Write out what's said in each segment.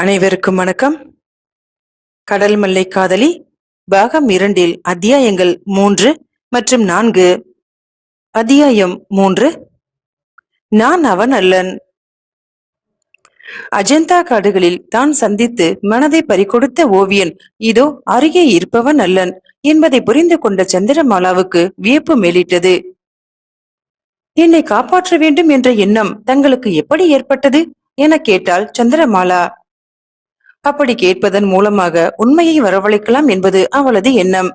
அனைவருக்கும் வணக்கம். கடல் மல்லை காதலி பாகம் இரண்டில் அத்தியாயங்கள் மூன்று மற்றும் நான்கு. அத்தியாயம் மூன்று. நான் அவன் அல்லன். அஜந்தா காடுகளில் தான் சந்தித்து மனதை பறிகொடுத்த ஓவியன் இதோ அருகே இருப்பவன் அல்லன் என்பதை புரிந்து கொண்ட சந்திரமாலாவுக்கு வியப்பு மேலிட்டது. என்னை காப்பாற்ற வேண்டும் என்ற எண்ணம் தங்களுக்கு எப்படி ஏற்பட்டது? என கேட்டாள் சந்திரமாலா. அப்படி கேட்பதன் மூலமாக உண்மையை வரவழைக்கலாம் என்பது அவளது எண்ணம்.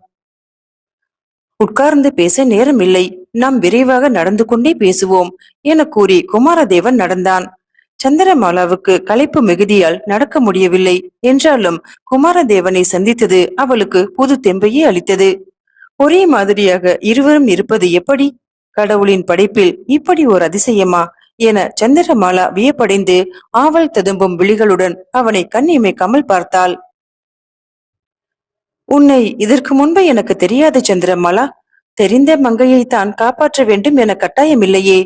உட்கார்ந்து பேச நேரமில்லை. நாம் விரைவாக நடந்து கொண்டே பேசுவோம் என கூறி குமாரதேவன் நடந்தான். சந்திரமாலாவுக்கு களைப்பு மிகுதியால் நடக்க முடியவில்லை. என்றாலும் குமாரதேவனை சந்தித்தது அவளுக்கு புது தெம்பையே அளித்தது. ஒரே மாதிரியாக இருவரும் இருப்பது எப்படி? கடவுளின் படைப்பில் இப்படி ஒரு அதிசயமா? என சந்திரமாலா வியப்படைந்து ஆவல் ததும்பும் விழிகளுடன் அவனை கண்ணிமைக்காமல் பார்த்தாள். உன்னை இதற்கு முன்பு எனக்கு தெரியாது சந்திரமாலா. தெரிந்த மங்கையை தான் காப்பாற்ற வேண்டும் என கட்டாயமில்லையே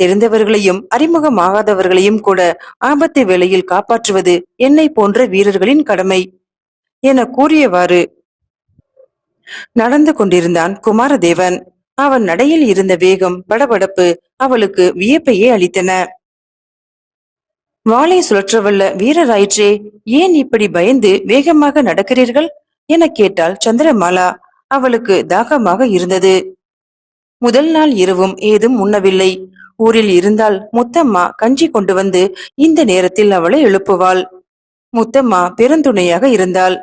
தெரிந்தவர்களையும் அறிமுகமாகாதவர்களையும் கூட ஆபத்து வேளையில் காப்பாற்றுவது என்னை போன்ற வீரர்களின் கடமை என கூறியவாறு நடந்து கொண்டிருந்தான் குமாரதேவன். அவன் நடையில் இருந்த வேகம் படபடப்பு அவளுக்கு வியப்பையே அளித்தன. வாளை சுழற்றவல்ல வீரராயிற்றே ஏன் இப்படி பயந்து வேகமாக நடக்கிறீர்கள்? என கேட்டாள் சந்திரமாலா. அவளுக்கு தாகமாக இருந்தது. முதல் நாள் இரவும் ஏதும் உண்ணவில்லை. ஊரில் இருந்தால் முத்தம்மா கஞ்சி கொண்டு வந்து இந்த நேரத்தில் அவளை எழுப்புவாள். முத்தம்மா பெருந்துணையாக இருந்தாள்.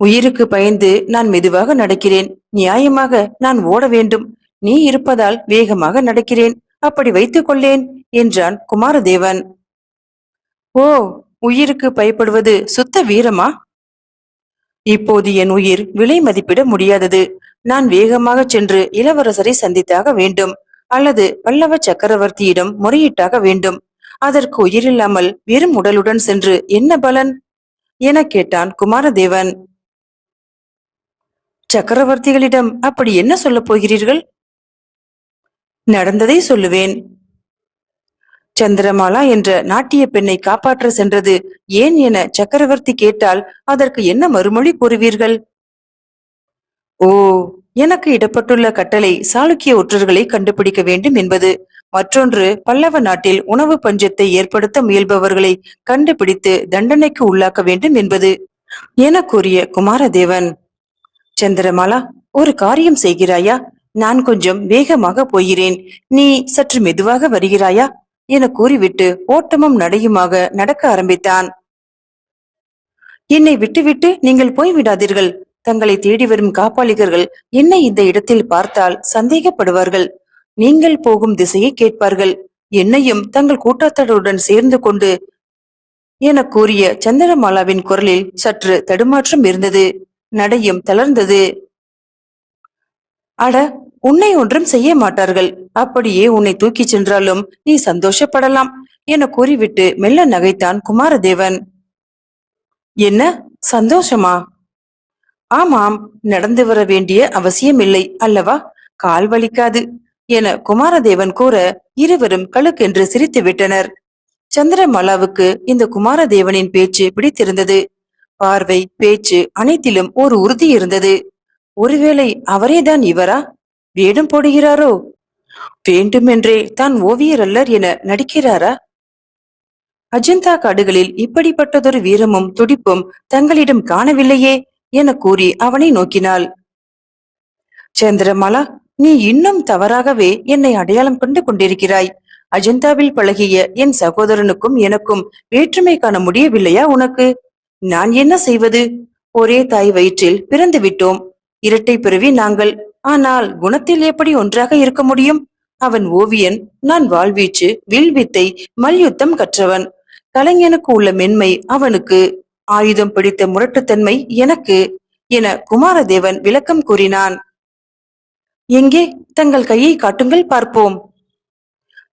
உயிருக்கு பயந்து நான் மெதுவாக நடக்கிறேன். நியாயமாக நான் ஓட வேண்டும். நீ இருப்பதால் வேகமாக நடக்கிறேன். அப்படி வைத்துக் கொள்ளேன் என்றான் குமாரதேவன். ஓ உயிருக்கு பயப்படுவது சுத்த வீரமா? இப்போது என் உயிர் விலை மதிப்பிட முடியாதது. நான் வேகமாக சென்று இளவரசரை சந்தித்தாக வேண்டும் அல்லது பல்லவ சக்கரவர்த்தியிடம் முறையீட்டாக வேண்டும். அதற்கு உயிரில்லாமல் வெறும் உடலுடன் சென்று என்ன பலன்? என கேட்டான் குமாரதேவன். சக்கரவர்த்திகளிடம் அப்படி என்ன சொல்லப் போகிறீர்கள்? நடந்ததை சொல்லுவேன். சந்திரமாலா என்ற நாட்டிய பெண்ணை காப்பாற்ற சென்றது ஏன் என சக்கரவர்த்தி கேட்டால் அதற்கு என்ன மறுமொழி கூறுவீர்கள்? ஓ எனக்கு இடப்பட்டுள்ள கட்டளை சாளுக்கிய ஒற்றர்களை கண்டுபிடிக்க வேண்டும் என்பது. மற்றொன்று பல்லவ நாட்டில் உணவு பஞ்சத்தை ஏற்படுத்த முயல்பவர்களை கண்டுபிடித்து தண்டனைக்கு உள்ளாக்க வேண்டும் என்பது. என கூறிய குமாரதேவன் சந்திரமாலா ஒரு காரியம் செய்கிறாயா? நான் கொஞ்சம் வேகமாக போகிறேன். நீ சற்று மெதுவாக வருகிறாயா? என கூறிவிட்டு ஓட்டமும் நடையுமாக நடக்க ஆரம்பித்தான். என்னை விட்டுவிட்டு நீங்கள் போய்விடாதீர்கள் தங்களை தேடி வரும் காப்பாளிகர்கள் என்னை இந்த இடத்தில் பார்த்தால் சந்தேகப்படுவார்கள். நீங்கள் போகும் திசையை கேட்பார்கள். என்னையும் தங்கள் கூட்டத்தாருடன் சேர்ந்து கொண்டு என கூறிய சந்திரமாலாவின் குரலில் சற்று தடுமாற்றம் இருந்தது. நடையும் தளர்ந்தது. அட உன்னை ஒன்றும் செய்ய மாட்டார்கள். அப்படியே உன்னை தூக்கிச் சென்றாலும் நீ சந்தோஷப்படலாம் என கூறிவிட்டு மெல்ல நகைத்தான் குமாரதேவன். என்ன? சந்தோஷமா? ஆமாம் நடந்து வர வேண்டிய அவசியமில்லை அல்லவா? கால் வலிக்காது என குமாரதேவன் கூற இருவரும் கழுக்கென்று சிரித்து விட்டனர் சந்திரமாலாவுக்கு இந்த குமாரதேவனின் பேச்சு பிடித்திருந்தது. பார்வை பேச்சு அனைத்திலும் ஒரு உறுதி இருந்தது. ஒருவேளை அவரேதான் இவரா? வேடம் போடுகிறாரோ? வேண்டுமென்றே தான் ஓவியர் அல்லர் என நடிக்கிறாரா? அஜந்தா காடுகளில் இப்படிப்பட்டதொரு வீரமும் துடிப்பும் தங்களிடம் காணவில்லையே என கூறி அவனை நோக்கினாள். சந்திரமாலா நீ இன்னும் தவறாகவே என்னை அடையாளம் கண்டு கொண்டிருக்கிறாய். அஜந்தாவில் பழகிய என் சகோதரனுக்கும் எனக்கும் வேற்றுமை காண முடியவில்லையா உனக்கு? நான் என்ன செய்வது? ஒரே தாய் வயிற்றில் பிறந்து விட்டோம். இரட்டை பிறவி நாங்கள். ஆனால் குணத்தில் எப்படி ஒன்றாக இருக்க முடியும்? அவன் ஓவியன் நான் வாழ்வீச்சு வில்வித்தை மல்யுத்தம் கற்றவன். கலைஞனுக்கு உள்ள மென்மை அவனுக்கு ஆயுதம் பிடித்த முரட்டுத்தன்மை எனக்கு என குமாரதேவன் விளக்கம் கூறினான். எங்கே? தங்கள் கையை காட்டுங்கள் பார்ப்போம்.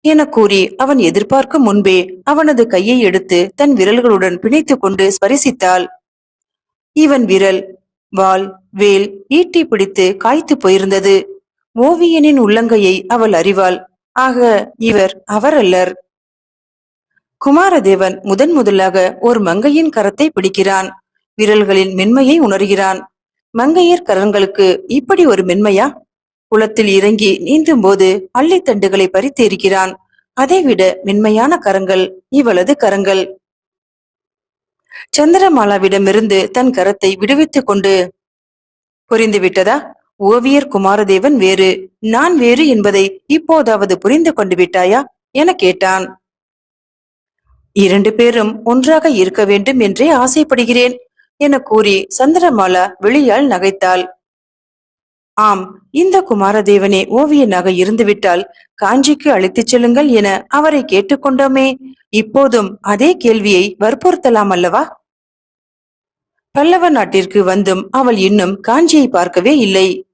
என கூறி அவன் எதிர்பார்க்கும் முன்பே அவனது கையை எடுத்து தன் விரல்களுடன் பிணைத்துக் கொண்டு ஸ்பரிசித்தாள். இவன் விரல் வால் வேல் ஈட்டி பிடித்து காய்த்து போயிருந்தது. ஓவியனின் உள்ளங்கையை அவள் அறிவாள். ஆக இவர் அவர் அல்லர் குமாரதேவன் முதன் முதலாக ஒரு மங்கையின் கரத்தை பிடிக்கிறான். விரல்களின் மென்மையை உணர்கிறான். மங்கையர் கரங்களுக்கு இப்படி ஒரு மென்மையா? குளத்தில் இறங்கி நீந்தும் போது அள்ளித்தண்டுகளை பறித்து இருக்கிறான் அதைவிட மென்மையான கரங்கள் இவளது கரங்கள். சந்திரமாலாவிடமிருந்து தன் கரத்தை விடுவித்துக் கொண்டு புரிந்து விட்டதா? ஓவியர் குமாரதேவன் வேறு. நான் வேறு என்பதை இப்போதாவது புரிந்து கொண்டு விட்டாயா? என கேட்டான். இரண்டு பேரும் ஒன்றாக இருக்க வேண்டும் என்றே ஆசைப்படுகிறேன் என கூறி சந்திரமாலா வெளியால் நகைத்தாள். ஆம் இந்த குமாரதேவனே ஓவியனாக இருந்துவிட்டால் காஞ்சிக்கு அழைத்துச் செல்லுங்கள் என அவரை கேட்டுக்கொண்டோமே. இப்போதும் அதே கேள்வியை வற்புறுத்தலாம் அல்லவா? பல்லவ நாட்டிற்கு வந்தும் அவள் இன்னும் காஞ்சியை பார்க்கவே இல்லை.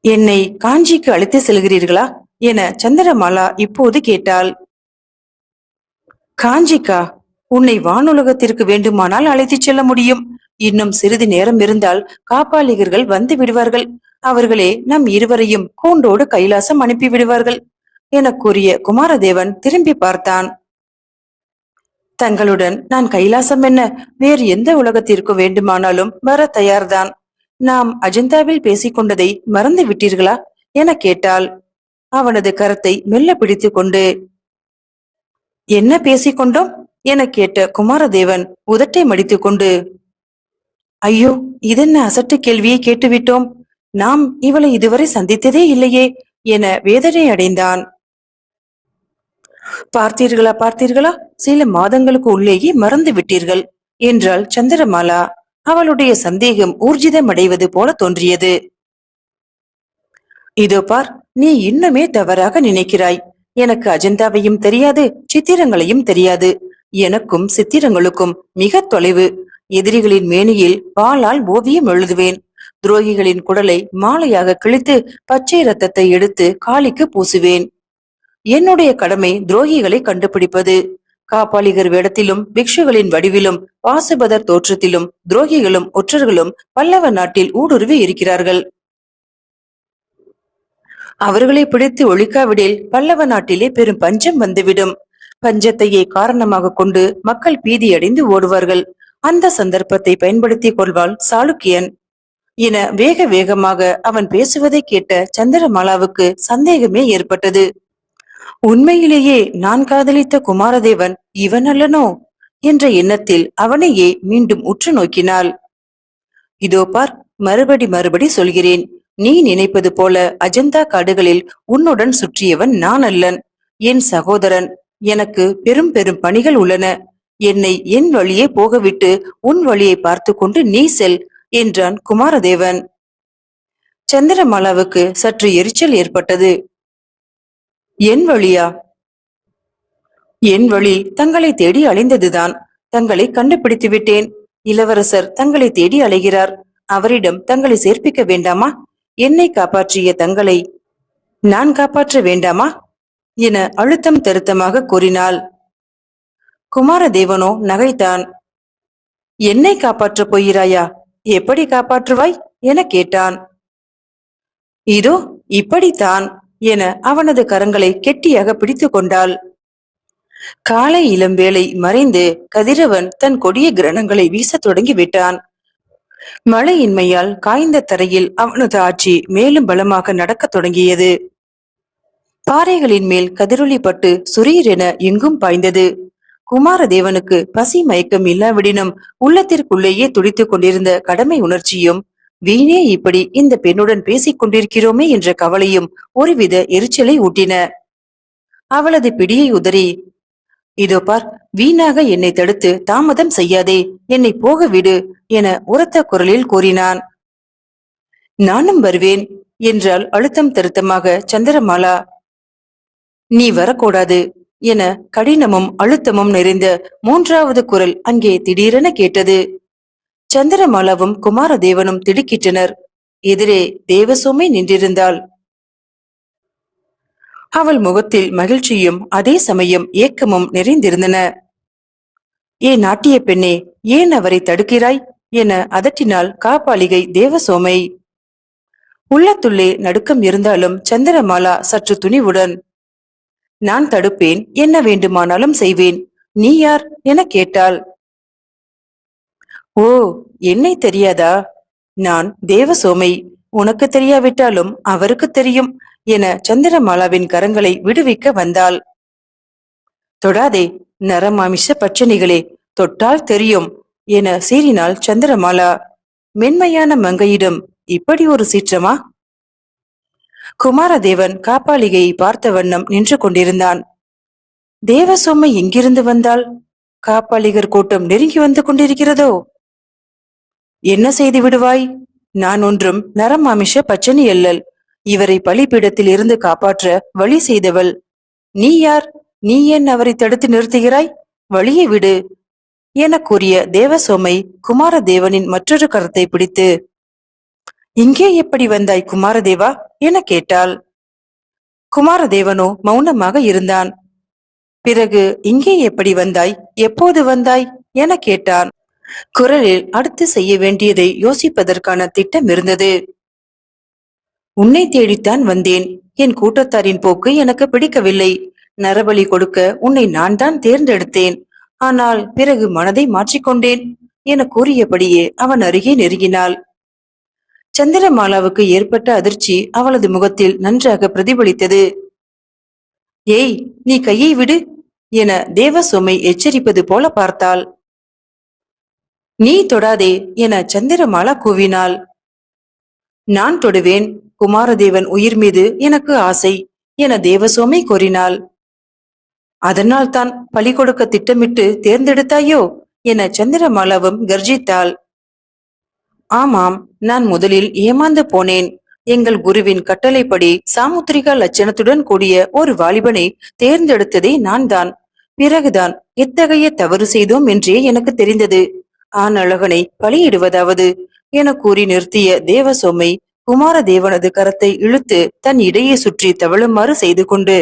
என்னை காஞ்சிக்கு அழைத்து செல்கிறீர்களா? என சந்திரமாலா இப்போது கேட்டாள். காஞ்சிக்கா உன்னை வானுலகத்திற்கு வேண்டுமானால் அழைத்துச் செல்ல முடியும். இன்னும் சிறிது நேரம் இருந்தால் காப்பாளிகர்கள் வந்து விடுவார்கள். அவர்களே நம் இருவரையும் கூண்டோடு கைலாசம் அனுப்பி விடுவார்கள் என கூறிய குமாரதேவன் திரும்பி பார்த்தான். தங்களுடன் நான் கைலாசம் என்ன? வேறு எந்த உலகத்திற்கு வேண்டுமானாலும் வர தயார்தான். நாம் அஜந்தாவில் பேசிக்கொண்டதை மறந்து விட்டீர்களா? என கேட்டாள். அவனது கரத்தை மெல்ல பிடித்துக் கொண்டு என்ன பேசிக்கொண்டோம் என கேட்ட குமாரதேவன் உதட்டை மடித்துக்கொண்டு கொண்டு ஐயோ இதென்ன அசட்டு கேள்வியை கேட்டுவிட்டோம். நாம் இவளை இதுவரை சந்தித்ததே இல்லையே என வேதனை அடைந்தான். பார்த்தீர்களா பார்த்தீர்களா? சில மாதங்களுக்கு உள்ளேயே மறந்து விட்டீர்கள் என்றாள் சந்திரமாலா. அவளுடைய சந்தேகம் ஊர்ஜிதம் அடைவது போல தோன்றியது. இதோ பார் நீ இன்னுமே தவறாக நினைக்கிறாய். எனக்கு அஜந்தாவையும் தெரியாது சித்திரங்களையும் தெரியாது. எனக்கும் சித்திரங்களுக்கும் மிக தொலைவு. எதிரிகளின் மேனியில் பாலால் ஓவியம் எழுதுவேன். துரோகிகளின் குடலை மாலையாக கிழித்து பச்சை ரத்தத்தை எடுத்து காளிக்கு பூசுவேன். என்னுடைய கடமை துரோகிகளை கண்டுபிடிப்பது. காப்பாளிகர் வேடத்திலும் பிக்ஷுகளின் வடிவிலும் பாசுபதர் தோற்றத்திலும் துரோகிகளும் ஒற்றர்களும் பல்லவ நாட்டில் ஊடுருவி இருக்கிறார்கள். அவர்களை பிடித்து ஒழிக்காவிடில் பல்லவ நாட்டிலே பெரும் பஞ்சம் வந்துவிடும். பஞ்சத்தையே காரணமாக கொண்டு மக்கள் பீதியடைந்து ஓடுவார்கள். அந்த சந்தர்ப்பத்தை பயன்படுத்திக் கொள்வாள் சாளுக்கியன். என வேக வேகமாக அவன் பேசுவதை கேட்ட சந்திரமாலாவுக்கு சந்தேகமே ஏற்பட்டது. உண்மையிலேயே நான் காதலித்த குமாரதேவன் இவன் அல்லனோ? என்ற எண்ணத்தில் அவனையே மீண்டும் உற்று நோக்கினாள். இதோ பார் மறுபடி மறுபடி சொல்கிறேன். நீ நினைப்பது போல அஜந்தா காடுகளில் உன்னுடன் சுற்றியவன் நான் அல்லன். என் சகோதரன் எனக்கு பெரும் பெரும் பணிகள் உள்ளன. என்னை என் வழியே போகவிட்டு உன் வழியை பார்த்து கொண்டு நீ செல் என்றான் குமாரதேவன். சந்திரமாலாவுக்கு சற்று எரிச்சல் ஏற்பட்டது. என் வழியா? என் வழி தங்களை தேடி அலைந்ததுதான். தங்களை கண்டுபிடித்து விட்டேன். இளவரசர் தங்களை தேடி அலைகிறார். அவரிடம் தங்களை சேர்ப்பிக்க வேண்டாமா? என்னை காப்பாற்றிய தங்களை நான் காப்பாற்ற வேண்டாமா? என அழுத்தம் திருத்தமாக கூறினாள். குமாரதேவனோ நகைத்தான். என்னை காப்பாற்றப் போகிறாயா? எப்படி காப்பாற்றுவாய்? என கேட்டான். இதோ இப்படித்தான் என அவனது கரங்களை கெட்டியாக பிடித்துக் கொண்டாள். காலை இளம் வேளை மறைந்து கதிரவன் தன் கொடிய கிரணங்களை வீசத் தொடங்கி விட்டான். மழையின்மையால் காய்ந்த தரையில் அவனது ஆட்சி மேலும் பலமாக நடக்கத் தொடங்கியது. பாறைகளின் மேல் கதிரொளி பட்டு சுரீரென எங்கும் பாய்ந்தது. குமாரதேவனுக்கு பசி மயக்கம் இல்லாவிடினும் உள்ளத்திற்குள்ளேயே துடித்துக் கொண்டிருந்த கடமை உணர்ச்சியும் வீணே இப்படி இந்த பெண்ணுடன் பேசிக் கொண்டிருக்கிறோமே என்ற கவலையும் ஒருவித எரிச்சலை ஊட்டின. அவளது பிடியை உதறி இதோ பார் வீணாக என்னை தடுத்து தாமதம் செய்யாதே என்னை போக விடு என உரத்த குரலில் கூறினான். நானும் வருவேன் என்றால் அழுத்தம் திருத்தமாக சந்திரமாலா. நீ வரக்கூடாது என கடினமும் அழுத்தமும் நிறைந்த மூன்றாவது குரல் அங்கே திடீரென கேட்டது. சந்திரமாலாவும் குமாரதேவனும் திடுக்கிட்டனர். எதிரே தேவசோமை நின்றிருந்தாள். அவள் முகத்தில் மகிழ்ச்சியும் அதே சமயம் ஏக்கமும் நிறைந்திருந்தன. ஏ நாட்டிய பெண்ணே ஏன் அவரை தடுக்கிறாய்? என அதட்டினாள் காப்பாளிகை தேவசோமை. உள்ளத்துள்ளே நடுக்கம் இருந்தாலும் சந்திரமாலா சற்று துணிவுடன் நான் தடுப்பேன். என்ன வேண்டுமானாலும் செய்வேன். நீ யார்? என கேட்டாள். ஓ என்னை தெரியாதா? நான் தேவசோமை. உனக்கு தெரியாவிட்டாலும் அவருக்கு தெரியும் என சந்திரமாலாவின் கரங்களை விடுவிக்க வந்தாள். தொடாதே நரமாமிஷ பட்சணிகளே தொட்டால் தெரியும் என சீறினாள் சந்திரமாலா. மென்மையான மங்கையிடம் இப்படி ஒரு சீற்றமா? குமாரதேவன் காப்பாளிகையை பார்த்த வண்ணம் நின்று கொண்டிருந்தான். தேவசோமை எங்கிருந்து வந்தால் காப்பாளிகர் கூட்டம் நெருங்கி வந்து கொண்டிருக்கிறதோ? என்ன செய்து விடுவாய்? நான் ஒன்றும் நரமாமிஷ பச்சனி அல்லல். இவரை பலிபீடத்தில் இருந்து காப்பாற்ற வழி செய்தவள். நீ யார்? நீ ஏன் அவரை தடுத்து நிறுத்துகிறாய்? வழியை விடு. என கூறிய தேவசோமை குமாரதேவனின் மற்றொரு கரத்தை பிடித்து இங்கே எப்படி வந்தாய் குமாரதேவா? என கேட்டாள். குமாரதேவனோ மௌனமாக இருந்தான். பிறகு இங்கே எப்படி வந்தாய்? எப்போது வந்தாய்? என கேட்டான். குரலில் அடுத்து செய்ய வேண்டியதை யோசிப்பதற்கான திட்டம் இருந்தது. உன்னை தேடித்தான் வந்தேன். என் கூட்டத்தாரின் போக்கு எனக்கு பிடிக்கவில்லை. நரபலி கொடுக்க உன்னை நான் தான் தேர்ந்தெடுத்தேன். ஆனால் பிறகு மனதை மாற்றிக்கொண்டேன் என கூறியபடியே அவன் அருகே நெருங்கினாள். சந்திரமாலாவுக்கு ஏற்பட்ட அதிர்ச்சி அவளது முகத்தில் நன்றாக பிரதிபலித்தது. ஏய் நீ கையை விடு என தேவசோமை எச்சரிப்பது போல பார்த்தாள். நீ தொடாதே என சந்திரமாலா கூவினாள். நான் தொடுவேன் குமாரதேவன் உயிர் மீது எனக்கு ஆசை என தேவசோமை கூறினாள். அதனால் தான் பலி கொடுக்க திட்டமிட்டு தேர்ந்தெடுத்தாயோ என சந்திரமாலாவும் கர்ஜித்தாள். ஆமாம் நான் முதலில் ஏமாந்து போனேன். எங்கள் குருவின் கட்டளைப்படி சாமுத்திரிகா லட்சணத்துடன் கூடிய ஒரு வாலிபனை தேர்ந்தெடுத்ததே நான் தான் பிறகுதான் எத்தகைய தவறு செய்தோம் என்றே எனக்கு தெரிந்தது. ஆண் அழகனை பலியிடுவதாவது. என கூறி நிறுத்திய தேவசோமை குமாரதேவனது கரத்தை இழுத்து தன் இடையே சுற்றி தவழுமாறு செய்து கொண்டு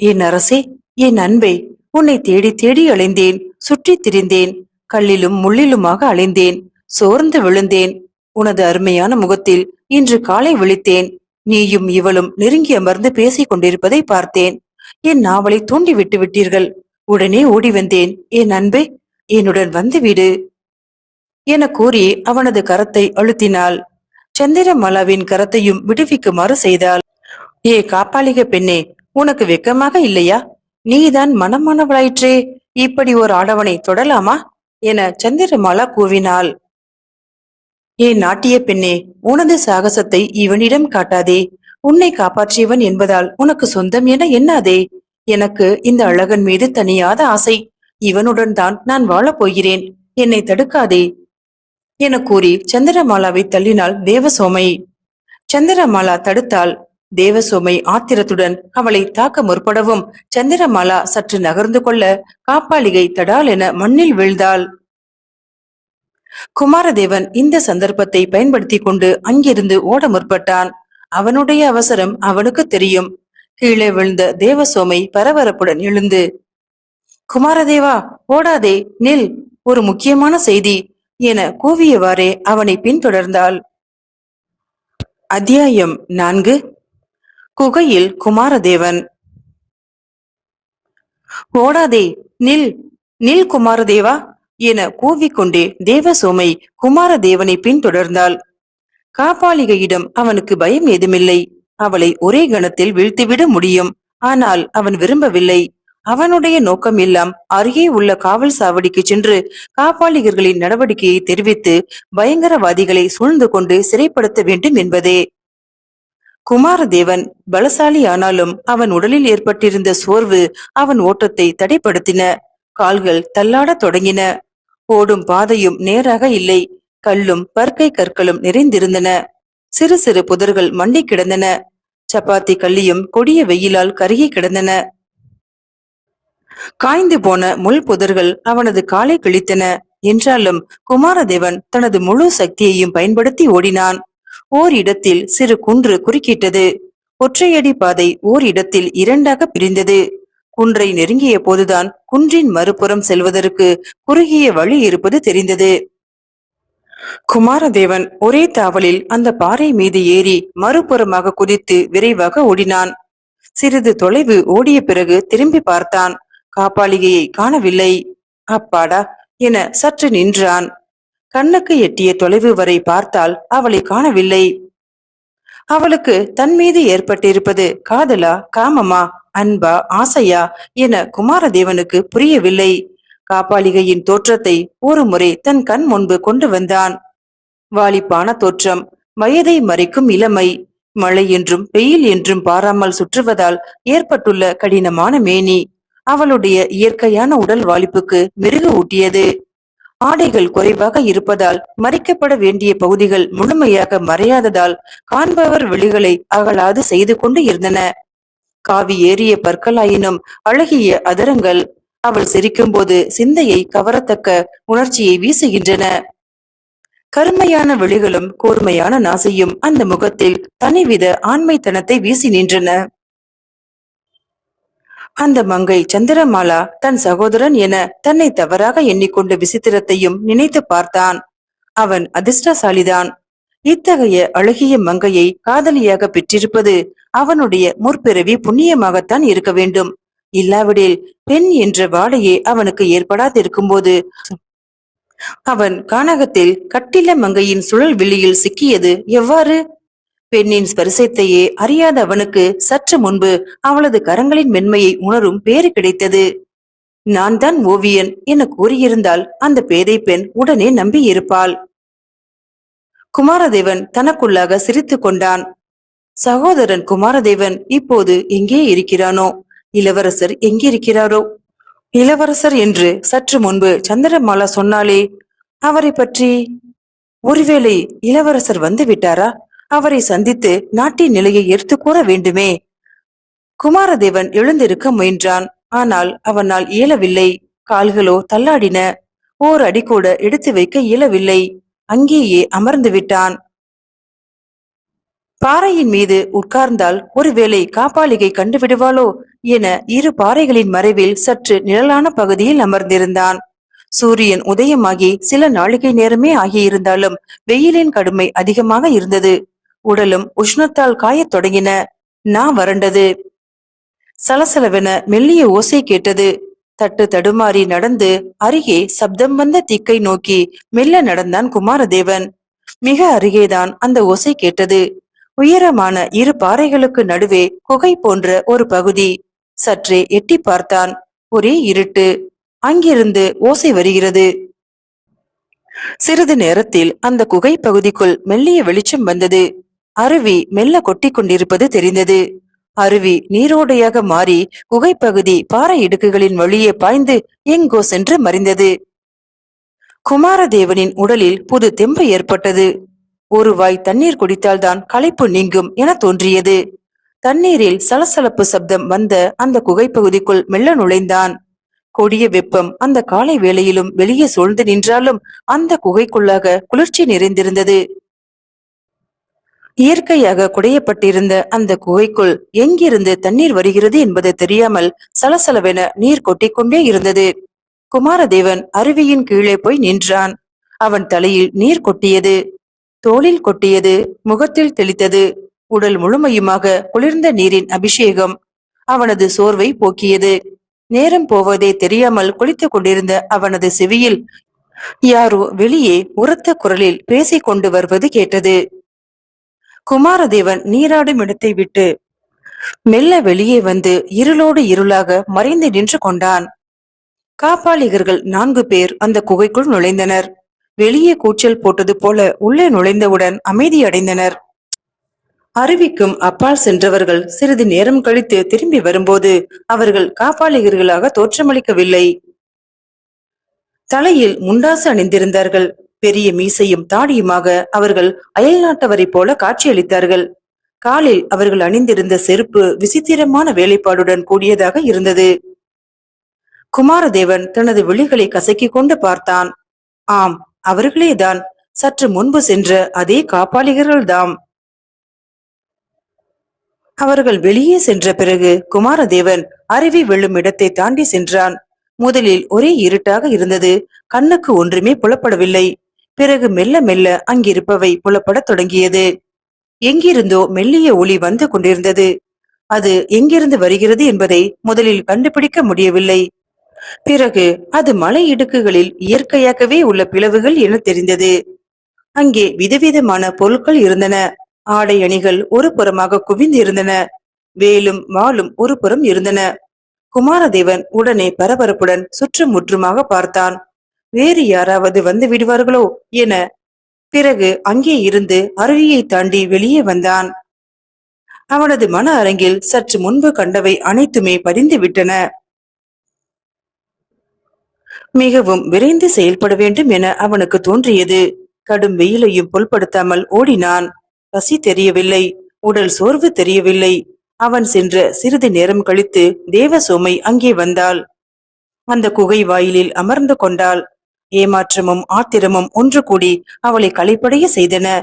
என் அரசே என் அன்பே உன்னை தேடி தேடி அலைந்தேன் சுற்றித் திரிந்தேன் கல்லிலும் முள்ளிலுமாக அலைந்தேன். சோர்ந்து விழுந்தேன். உனது அருமையான முகத்தில் இன்று காலை விழித்தேன். நீயும் இவளும் நெருங்கி அமர்ந்து பேசிக் கொண்டிருப்பதை பார்த்தேன். என் நாவலை தூண்டி விட்டு விட்டீர்கள். உடனே ஓடி வந்தேன். என் அன்பே என்னுடன் வந்து விடு என கூறி அவனது கரத்தை அழுத்தினாள். சந்திரமலாவின் கரத்தையும் விடுவிக்குமாறு செய்தாள். ஏ காப்பாளிக பெண்ணே உனக்கு வெக்கமாக இல்லையா? நீதான் மனமானவளாயிற்றே. இப்படி ஒரு ஆடவனை தொடலாமா என சந்திரமாலா கூவினாள். ஏ நாட்டிய பெண்ணே உனது சாகசத்தை இவனிடம் காட்டாதே. உன்னை காப்பாற்றியவன் என்பதால் உனக்கு சொந்தம் என எண்ணாதே. எனக்கு இந்த அழகன் மீது தனியாத ஆசை. இவனுடன் தான் நான் வாழப் போகிறேன். என்னை தடுக்காதே. என கூறி சந்திரமாலாவை தள்ளினாள் தேவசோமை. சந்திரமாலா தடுத்தால் தேவசோமை ஆத்திரத்துடன் அவளை தாக்க முற்படவும் சந்திரமாலா சற்று நகர்ந்து கொள்ள காப்பாளிகை தடால் என மண்ணில் வீழ்ந்தாள். குமாரதேவன் இந்த சந்தர்ப்பத்தை பயன்படுத்தி கொண்டு அங்கிருந்து ஓட முற்பட்டான். அவனுடைய அவசரம் அவனுக்கு தெரியும். கீழே விழுந்த தேவசோமை பரபரப்புடன் எழுந்து குமாரதேவா ஓடாதே நில் ஒரு முக்கியமான செய்தி என கூவியவாறே அவனை பின்தொடர்ந்தாள். அத்தியாயம் நான்கு. குகையில் குமாரதேவன். ஓடாதே நில் நில் குமாரதேவா என கூவிக்கொண்டே தேவசோமை குமாரதேவனை பின்தொடர்ந்தாள். காப்பாளிகையிடம் அவனுக்கு பயம் ஏதுமில்லை. அவளை ஒரே கணத்தில் வீழ்த்திவிட முடியும். ஆனால் அவன் விரும்பவில்லை. அவனுடைய நோக்கம் எல்லாம் அருகே உள்ள காவல் சாவடிக்கு சென்று காப்பாளிகர்களின் நடவடிக்கையை தெரிவித்து பயங்கரவாதிகளை சூழ்ந்து கொண்டு சிறைப்படுத்த வேண்டும் என்பதே. குமாரதேவன் பலசாலி ஆனாலும் அவன் உடலில் ஏற்பட்டிருந்த சோர்வு அவன் ஓட்டத்தை தடைப்படுத்தின. கால்கள் தள்ளாடத் தொடங்கின. ஓடும் பாதையும் நேராக இல்லை. கல்லும் பற்கை கற்களும் நிறைந்திருந்தன. சிறு சிறு புதர்கள் மண்டி கிடந்தன. சப்பாத்தி கள்ளியும் கொடிய வெயிலால் கருகி கிடந்தன. காய்ந்து போன முள் புதர்கள் அவனது காலை கிழித்தன. என்றாலும் குமாரதேவன் தனது முழு சக்தியையும் பயன்படுத்தி ஓடினான். ஓர் இடத்தில் சிறு குன்று குறுக்கிட்டது. ஒற்றையடி பாதை ஓர் இடத்தில் இரண்டாக பிரிந்தது. குன்றை நெருங்கிய போதுதான் குன்றின் மறுபுறம் செல்வதற்கு குறுகிய வழி இருப்பது தெரிந்தது. குமாரதேவன் ஒரே தாவலில் அந்த பாறை மீது ஏறி மறுபுறமாக குதித்து விரைவாக ஓடினான். சிறிது தொலைவு ஓடிய பிறகு திரும்பி பார்த்தான். காப்பாளிகையை காணவில்லை. அப்பாடா! என சற்று நின்றான். கண்ணுக்கு எட்டிய தொலைவு வரை பார்த்தால் அவளை காணவில்லை. அவளுக்கு தன் மீது ஏற்பட்டிருப்பது காதலா காமமா? அன்பா ஆசையா என குமாரதேவனுக்கு புரியவில்லை. காப்பாளிகையின் தோற்றத்தை ஒரு முறை தன் கண் முன்பு கொண்டு வந்தான். வாலிப்பான தோற்றம் வயதை மறைக்கும் இளமை மழை என்றும் வெயில் என்றும் பாராமல் சுற்றுவதால் ஏற்பட்டுள்ள கடினமான மேனி அவளுடைய இயற்கையான உடல் வாலிப்புக்கு மெருகு ஊட்டியது. ஆடைகள் குறைவாக இருப்பதால் மறைக்கப்பட வேண்டிய பகுதிகள் முழுமையாக மறையாததால் காண்பவர் விழிகளை அகலாது செய்து கொண்டு இருந்தன. காவி ஏறிய பற்களாயினும் அழகிய அதரங்கள் அவள் சிரிக்கும்போது சிந்தையை கவரத்தக்க உணர்ச்சியை வீசுகின்றன. கருமையான விழிகளும் கூர்மையான நாசையும் அந்த முகத்தில் தனிவித ஆண்மைத்தனத்தை வீசி நின்றன. அந்த மங்கை சந்திரமாலா தன் சகோதரன் என தன்னை தவறாக எண்ணிக்கொண்ட விசித்திரத்தையும் நினைத்து பார்த்தான். அவன் அதிர்ஷ்டசாலிதான். இத்தகைய அழகிய மங்கையை காதலியாக பெற்றிருப்பது அவனுடைய முற்பிறவி புண்ணியமாகத்தான் இருக்க வேண்டும். இல்லாவிடில் பெண் என்ற வாடையே அவனுக்கு ஏற்படாதிருக்கும் போது அவன் கானகத்தில் கட்டில மங்கையின் சுழல் விழியில் சிக்கியது எவ்வாறு? பெண்ணின் ஸ்பரிசத்தையே அறியாத அவனுக்கு சற்று முன்பு அவளது கரங்களின் மென்மையை உணரும் பேறு கிடைத்தது. நான் தான் ஓவியன் என கூறியிருந்தால் அந்த பேதை பெண் உடனே நம்பியிருப்பாள். குமாரதேவன் தனக்குள்ளாக சிரித்துக் கொண்டான். சகோதரன் குமாரதேவன் இப்போது எங்கே இருக்கிறானோ? இளவரசர் எங்கே இருக்கிறாரோ? இளவரசர் என்று சற்று முன்பு சந்திரமாலா சொன்னாலே அவரை பற்றி ஒருவேளை இளவரசர் வந்து விட்டாரா? அவரை சந்தித்து நாட்டின் நிலையை எடுத்து கூற வேண்டுமே. குமாரதேவன் எழுந்திருக்க முயன்றான். ஆனால் அவனால் இயலவில்லை. கால்களோ தள்ளாடின. ஓர் அடி கூட எடுத்து வைக்க இயலவில்லை. அங்கேயே அமர்ந்து விட்டான். பாறையின் மீது உட்கார்ந்தால் ஒருவேளை காப்பாளிகை கண்டுவிடுவாளோ என இரு பாறைகளின் மறைவில் சற்று நிழலான பகுதியில் அமர்ந்திருந்தான். சூரியன் உதயமாகி சில நாளிகை நேரமே ஆகியிருந்தாலும் வெயிலின் கடுமை அதிகமாக இருந்தது. உடலும் உஷ்ணத்தால் காயத் தொடங்கின. நா வறண்டது. சலசலவென மெல்லிய ஓசை கேட்டது. தட்டு தடுமாறி நடந்து அருகே சப்தம் வந்த திக்கை நோக்கி மெல்ல நடந்தான் குமாரதேவன். மிக அருகேதான் அந்த ஓசை கேட்டது. உயரமான இரு பாறைகளுக்கு நடுவே குகை போன்ற ஒரு பகுதி. சற்றே எட்டி பார்த்தான். ஒரே இருட்டு. அங்கிருந்து ஓசை வருகிறது. சிறிது நேரத்தில் அந்த குகை பகுதிக்குள் மெல்லிய வெளிச்சம் வந்தது. அருவி மெல்ல கொட்டிக் கொண்டிருப்பது தெரிந்தது. அருவி நீரோடையாக மாறி குகைப்பகுதி பாறை இடுக்குகளின் வழியே பாய்ந்து எங்கோ சென்று மறைந்தது. குமாரதேவனின் உடலில் புது தெம்பு ஏற்பட்டது. ஒரு வாய் தண்ணீர் குடித்தால்தான் களைப்பு நீங்கும் என தோன்றியது. தண்ணீரில் சலசலப்பு சப்தம் வந்த அந்த குகைப்பகுதிக்குள் மெல்ல நுழைந்தான். கொடிய வெப்பம் அந்த காலை வேளையிலும் வெளியே சூழ்ந்து நின்றாலும் அந்த குகைக்குள்ளாக குளிர்ச்சி நிறைந்திருந்தது. இயற்கையாக குடையப்பட்டிருந்த அந்த குகைக்குள் எங்கிருந்து தண்ணீர் வருகிறது என்பது தெரியாமல் சலசலவென நீர் கொட்டிக்கொண்டே இருந்தது. குமாரதேவன் அருவியின் கீழே போய் நின்றான். அவன் தலையில் நீர் கொட்டியது. தோளில் கொட்டியது முகத்தில் தெளித்தது. உடல் முழுமையுமாக குளிர்ந்த நீரின் அபிஷேகம். அவனது சோர்வை போக்கியது. நேரம் போவதே தெரியாமல் குளித்துக் கொண்டிருந்த அவனது செவியில் யாரோ வெளியே உரத்த குரலில் பேசிக் கொண்டு வருவது கேட்டது. குமாரதேவன் நீராடும் இடத்தை விட்டு மெல்ல வெளியே வந்து இருளோடு இருளாக மறைந்து நின்று கொண்டான். காப்பாளிகர்கள் நான்கு பேர் அந்த குகைக்குள் நுழைந்தனர். வெளியே கூச்சல் போட்டது போல உள்ளே நுழைந்தவுடன் அமைதியடைந்தனர் அருவிக்கும் அப்பால் சென்றவர்கள் சிறிது நேரம் கழித்து திரும்பி வரும்போது அவர்கள் காப்பாளிகர்களாக தோற்றமளிக்கவில்லை. தலையில் முண்டாசு அணிந்திருந்தார்கள். பெரிய மீசையும் தாடியுமாக அவர்கள் அயல்நாட்டவரைப் போல காட்சியளித்தார்கள். காலில் அவர்கள் அணிந்திருந்த செருப்பு விசித்திரமான வேலைப்பாடுடன் கூடியதாக இருந்தது. குமாரதேவன் தனது விழிகளை கசக்கிக் கொண்டு பார்த்தான். ஆம் அவர்களேதான் சற்று முன்பு சென்ற அதே காப்பாளிகர்கள்தாம். அவர்கள் வெளியே சென்ற பிறகு குமாரதேவன் அருவி வெள்ளும் இடத்தை தாண்டி சென்றான். முதலில் ஒரே இருட்டாக இருந்தது கண்ணுக்கு ஒன்றுமே புலப்படவில்லை. பிறகு மெல்ல மெல்ல அங்கிருப்பவை புலப்படத் தொடங்கியது. எங்கிருந்தோ மெல்லிய ஒளி வந்து கொண்டிருந்தது. அது எங்கிருந்து வருகிறது என்பதை முதலில் கண்டுபிடிக்க முடியவில்லை. பிறகு அது மலை இடுக்குகளில் இயற்கையாகவே உள்ள பிளவுகள் என தெரிந்தது. அங்கே விதவிதமான பொருட்கள் இருந்தன. ஆடை அணிகள் ஒரு புறமாக குவிந்து இருந்தன வேலும் வாளும் ஒரு புறம் இருந்தன. குமாரதேவன் உடனே பரபரப்புடன் சுற்றும் முற்றுமாக பார்த்தான். வேறு யாராவது வந்து விடுவார்களோ என. பிறகு அங்கே இருந்து அருவியை தாண்டி வெளியே வந்தான். அவனது மன அரங்கில் சற்று முன்பு கண்டவை அனைத்துமே பதிந்து விட்டன. மிகவும் விரைந்து செயல்பட வேண்டும் என அவனுக்கு தோன்றியது. கடும் வெயிலையும் பொருட்படுத்தாமல் ஓடினான். பசி தெரியவில்லை. உடல் சோர்வு தெரியவில்லை. அவன் சென்ற சிறிது நேரம் கழித்து தேவசோமை அங்கே வந்தாள். அந்த குகை வாயிலில் அமர்ந்து கொண்டாள். ஏமாற்றமும் ஆத்திரமும் ஒன்று கூடி அவளை களைப்படைய செய்தன.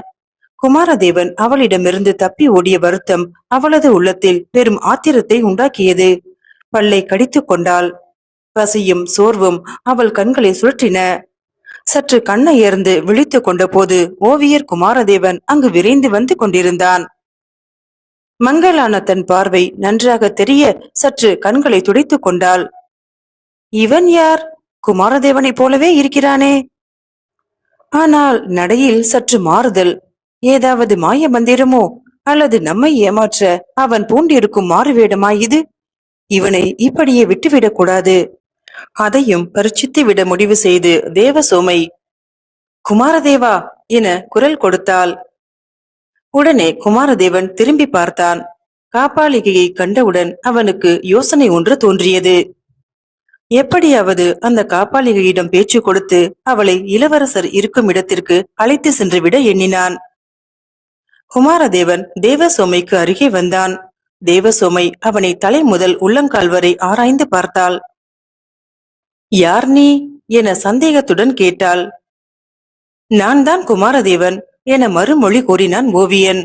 குமாரதேவன் அவளிடமிருந்து தப்பி ஓடிய வருத்தம் அவளது உள்ளத்தில் பெரும் ஆத்திரத்தை உண்டாக்கியது. பல்லை கடித்துக் கொண்டாள். பசியும் சோர்வும் அவள் கண்களை சுழற்றின. சற்று கண்ணையர்ந்து விழித்துக் கொண்ட போது ஓவியர் குமாரதேவன் அங்கு விரைந்து வந்து கொண்டிருந்தான். மங்களான தன் பார்வை நன்றாக தெரிய சற்று கண்களை துடைத்துக் கொண்டாள். இவன் யார்? குமாரதேவனைப் போலவே இருக்கிறானே? ஆனால் நடையில் சற்று மாறுதல். ஏதாவது மாய மந்திரமோ அல்லது நம்மை ஏமாற்ற அவன் பூண்டிருக்கும் மாறுவேடமா இது? இவனை இப்படியே விட்டுவிடக் கூடாது. அதையும் பரிச்சித்து விட முடிவு செய்து தேவசோமை குமாரதேவா என குரல் கொடுத்தாள். உடனே குமாரதேவன் திரும்பி பார்த்தான். காப்பாளிகையை கண்டவுடன் அவனுக்கு யோசனை ஒன்று தோன்றியது. எப்படியாவது அந்த காப்பாளிகையிடம் பேச்சு கொடுத்து அவளை இளவரசர் இருக்கும் இடத்திற்கு அழைத்து சென்று விட எண்ணினான். குமாரதேவன் தேவசோமைக்கு அருகே வந்தான். தேவசோமை அவனை தலை முதல் உள்ளங்கால் வரை ஆராய்ந்து பார்த்தாள். யார் நீ? என சந்தேகத்துடன் கேட்டாள். நான் தான் குமாரதேவன் என மறுமொழி கூறினான் ஓவியன்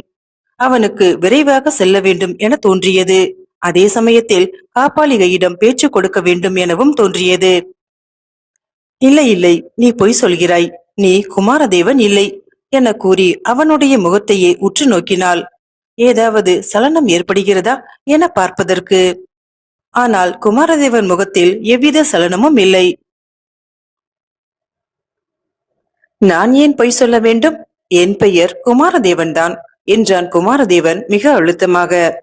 அவனுக்கு விரைவாக செல்ல வேண்டும் என தோன்றியது. அதே சமயத்தில் காப்பாளிகையிடம் பேச்சு கொடுக்க வேண்டும் எனவும் தோன்றியது. இல்லை இல்லை நீ பொய் சொல்கிறாய். நீ குமாரதேவன் இல்லை என கூறி அவனுடைய முகத்தையே உற்று நோக்கினாள். ஏதாவது சலனம் ஏற்படுகிறதா என பார்ப்பதற்கு. ஆனால் குமாரதேவன் முகத்தில் எவ்வித சலனமும் இல்லை. நான் ஏன் பொய் சொல்ல வேண்டும்? என் பெயர் குமாரதேவன் தான் என்றான் குமாரதேவன் மிக அழுத்தமாக.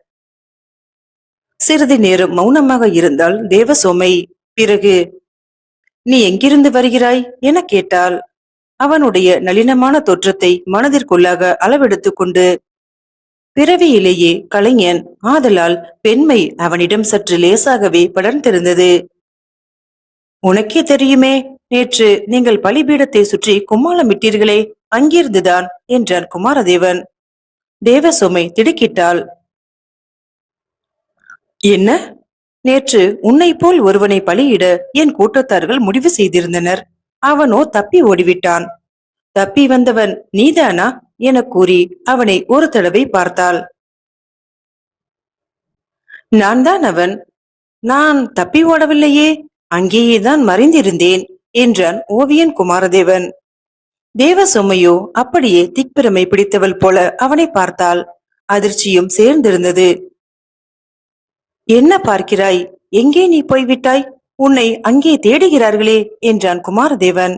சிறிது நேரம் மௌனமாக இருந்தால் தேவசோமை. பிறகு நீ எங்கிருந்து வருகிறாய்? என கேட்டாள். அவனுடைய நளினமான தோற்றத்தை மனதிற்குள்ளாக அளவெடுத்துக் கொண்டு பிறவியிலேயே கலைஞன் ஆதலால் பெண்மை அவனிடம் சற்று லேசாகவே படர்ந்திருந்தது. உனக்கே தெரியுமே நேற்று நீங்கள் பலிபீடத்தை சுற்றி கும்மாளமிட்டீர்களே அங்கிருந்துதான் என்றான் குமாரதேவன். தேவசோமை திடுக்கிட்டாள். என்ன? நேற்று உன்னை போல் ஒருவனை பலியிட என் கூட்டத்தார்கள் முடிவு செய்திருந்தனர். அவனோ தப்பி ஓடிவிட்டான். தப்பி வந்தவன் நீதானா? என கூறி அவனை ஒரு தடவை பார்த்தாள். நான் தான் அவன். நான் தப்பி ஓடவில்லையே. அங்கேயேதான் மறைந்திருந்தேன் என்றான் ஓவியன் குமாரதேவன். தேவசொம்மையோ அப்படியே திக்பிரமை பிடித்தவள் போல அவனை பார்த்தாள். அதிர்ச்சியும் சேர்ந்திருந்தது. என்ன பார்க்கிறாய்? எங்கே நீ போய்விட்டாய்? உன்னை அங்கே தேடுகிறார்களே என்றான் குமாரதேவன்.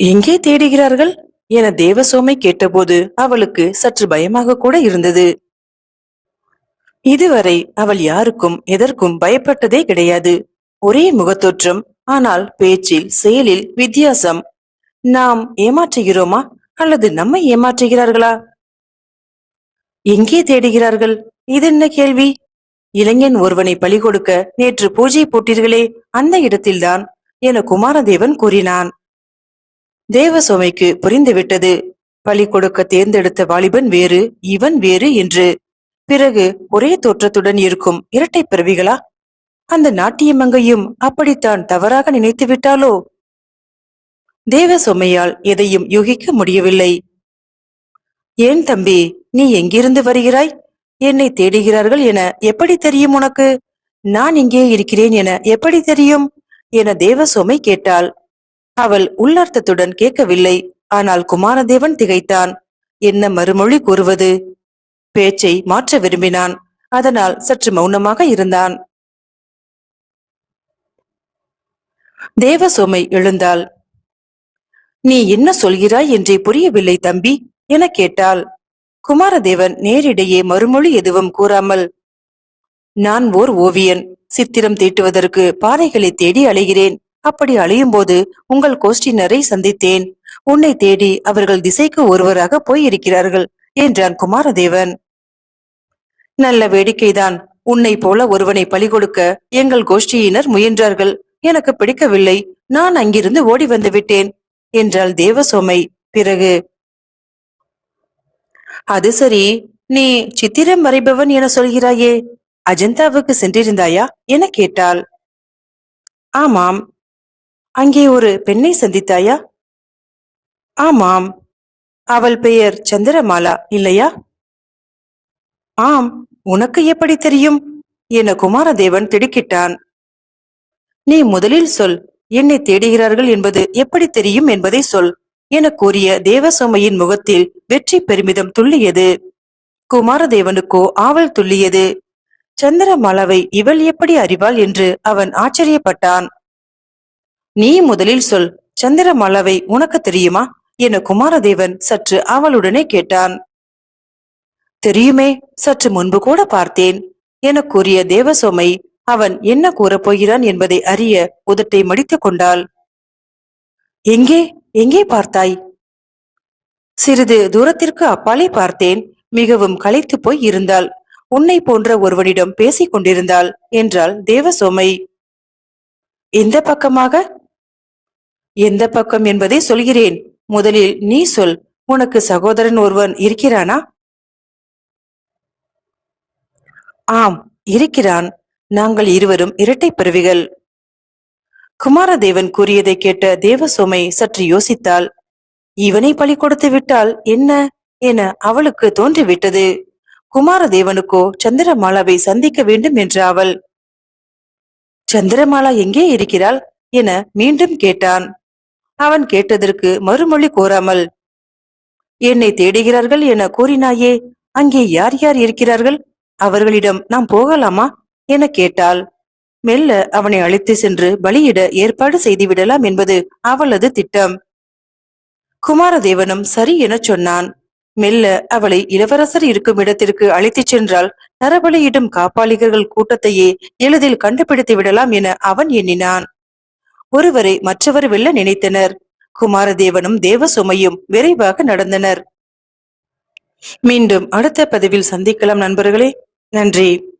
எங்கே தேடுகிறார்கள்? என தேவசோமை கேட்டபோது அவளுக்கு சற்று பயமாக கூட இருந்தது. இதுவரை அவள் யாருக்கும் எதற்கும் பயப்பட்டதே கிடையாது. ஒரே முகத்தோற்றம் ஆனால் பேச்சில் செயலில் வித்தியாசம். நாம் ஏமாற்றுகிறோமா? அல்லது நம்மை ஏமாற்றுகிறார்களா? எங்கே தேடுகிறார்கள்? இதென்ன கேள்வி? இளைஞன் ஒருவனை பழி கொடுக்க நேற்று பூஜை போட்டீர்களே அந்த இடத்தில்தான் என குமாரதேவன் கூறினான். தேவசோமைக்கு புரிந்துவிட்டது. பலி கொடுக்க தேர்ந்தெடுத்த வாலிபன் வேறு இவன் வேறு என்று. பிறகு ஒரே தோற்றத்துடன் இருக்கும் இரட்டை பிறவிகளா? அந்த நாட்டியமங்கையும் அப்படித்தான் தவறாக நினைத்து விட்டாலோ? தேவசோமையால் எதையும் யூகிக்க முடியவில்லை. ஏன் தம்பி நீ எங்கிருந்து வருகிறாய்? என்னை தேடுகிறார்கள் என எப்படி தெரியும் உனக்கு? நான் இங்கே இருக்கிறேன் என எப்படி தெரியும்? என தேவசோமை கேட்டாள். அவள் உள்ளர்த்தத்துடன் கேட்கவில்லை. ஆனால் குமாரதேவன் திகைத்தான். என்ன மறுமொழி கூறுவது? பேச்சை மாற்ற விரும்பினான். அதனால் சற்று மௌனமாக இருந்தான். தேவசோமை எழுந்தாள். நீ என்ன சொல்கிறாய் என்றே புரியவில்லை தம்பி என கேட்டாள். குமாரதேவன் நேரிடையே மறுமொழி எதுவும் கூறாமல் நான் ஓர் ஓவியன் சித்திரம் தீட்டுவதற்கு பாறைகளை தேடி அலைகிறேன். அப்படி அழியும் போது உங்கள் கோஷ்டினரை சந்தித்தேன். உன்னை தேடி அவர்கள் திசைக்கு ஒருவராக போயிருக்கிறார்கள் என்றான் குமாரதேவன். நல்ல வேடிக்கைதான். உன்னை போல ஒருவனை பலி கொடுக்க எங்கள் கோஷ்டியினர் முயன்றார்கள். எனக்கு பிடிக்கவில்லை. நான் அங்கிருந்து ஓடி வந்து விட்டேன் என்றாள் தேவசோமை. பிறகு அது சரி நீ சித்திரம் வரைபவன் என சொல்கிறாயே. அஜந்தாவுக்கு சென்றிருந்தாயா? என கேட்டாள். ஆமாம் அங்கே ஒரு பெண்ணை சந்தித்தாயா? ஆமாம். அவள் பெயர் சந்திரமாலா இல்லையா? ஆம் உனக்கு எப்படி தெரியும்? என குமாரதேவன் திடுக்கிட்டான். நீ முதலில் சொல் என்னை தேடுகிறார்கள் என்பது எப்படி தெரியும் என்பதை சொல் என கூறிய தேவசோமையின் முகத்தில் வெற்றி பெருமிதம் துள்ளியது. குமாரதேவனுக்கோ ஆவல் துள்ளியது. சந்திரமாலாவை இவள் எப்படி அறிவாள் என்று அவன் ஆச்சரியப்பட்டான். நீ முதலில் சொல் சந்திரமாலாவை உனக்கு தெரியுமா? என குமாரதேவன் சற்று அவளுடனே கேட்டான். தெரியுமே சற்று முன்பு கூட பார்த்தேன் என கூறிய தேவசோமை அவன் என்ன கூறப் போகிறான் என்பதை அறிய உதட்டை மடித்துக் கொண்டாள். எங்கே எங்கே பார்த்தாய்? சிறிது தூரத்திற்கு அப்பாலே பார்த்தேன் மிகவும் களைத்து போய் இருந்தாள். உன்னை போன்ற ஒருவனிடம் பேசிக் கொண்டிருந்தாள் என்றாள் தேவசோமை. இந்த பக்கமாக? எந்த பக்கம் என்பதை சொல்கிறேன். முதலில் நீ சொல். உனக்கு சகோதரன் ஒருவன் இருக்கிறானா? ஆம் இருக்கிறான். நாங்கள் இருவரும் இரட்டை பிறவிகள். குமாரதேவன் கூறியதை கேட்ட தேவசோமை சற்று யோசித்தாள். இவனை பழி கொடுத்து விட்டால் என்ன? என அவளுக்கு தோன்றிவிட்டது. குமாரதேவனுக்கோ சந்திரமாலாவை சந்திக்க வேண்டும் என்ற அவள். சந்திரமாலா எங்கே இருக்கிறாள்? என மீண்டும் கேட்டான். அவன் கேட்டதற்கு மறுமொழி கூறாமல் என்னை தேடுகிறார்கள் என கூறினாயே அங்கே யார் யார் இருக்கிறார்கள்? அவர்களிடம் நாம் போகலாமா? என கேட்டாள். மெல்ல அவனை அழைத்து சென்று பலியிட ஏற்பாடு செய்துவிடலாம் என்பது அவளது திட்டம். குமாரதேவனும் சரி எனச் சொன்னான். மெல்ல அவளை இளவரசர் இருக்கும் இடத்திற்கு அழைத்துச் சென்றால் நரபலியிடும் காப்பாளிகர்கள் கூட்டத்தையே எளிதில் கண்டுபிடித்து விடலாம் என அவன் எண்ணினான். ஒருவரை மற்றவர் வெல்ல நினைத்தனர். குமாரதேவனும் தேவசுமையும் விரைவாக நடந்தனர். மீண்டும் அடுத்த பதிவில் சந்திக்கலாம் நண்பர்களே. நன்றி.